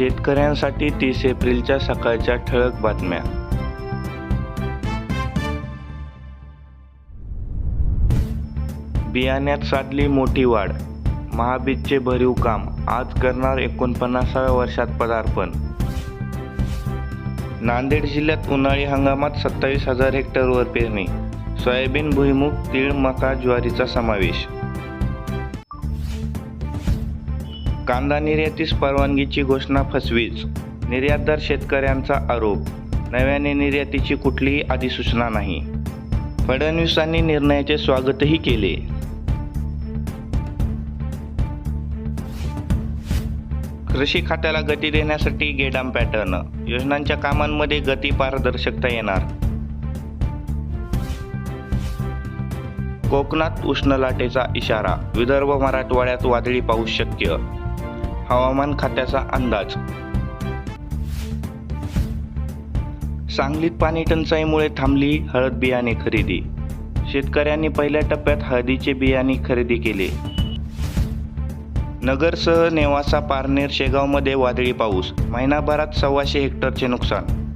शेतकऱ्यांसाठी तीस एप्रिलच्या सकाळच्या ठळक बातम्या. बियाण्यात साधली मोठी वाढ. महाबीजचे भरीव काम. आज करणार एकोणपन्नासाव्या वर्षात पदार्पण. नांदेड जिल्ह्यात उन्हाळी हंगामात सत्तावीस हजार हेक्टरवर पेरणी. सोयाबीन भुईमूग तीळ मका ज्वारीचा समावेश. कांदा निर्यातीस परवानगीची घोषणा फसवीच निर्यातदार शेतकऱ्यांचा आरोप नव्याने निर्यातीची कुठलीही अधिसूचना नाही. फडणवीसांनी निर्णयाचे स्वागतही केले. कृषी खात्याला गती देण्यासाठी गेडाम पॅटर्न योजनांच्या कामांमध्ये गती पारदर्शकता येणार. कोकणात उष्ण लाटेचा इशारा विदर्भ मराठवाड्यात वादळी पाऊस शक्य हवामान खात्याचा अंदाज. सांगलीत पाणी टंचाईमुळे थांबली हळद बियाणे खरेदी. शेतकऱ्यांनी पहिल्या टप्प्यात हळदीचे बियाणे खरेदी केले. नगरसह नेवासा पारनेर शेगावमध्ये वादळी पाऊस. महिनाभरात सव्वाशे हेक्टरचे नुकसान.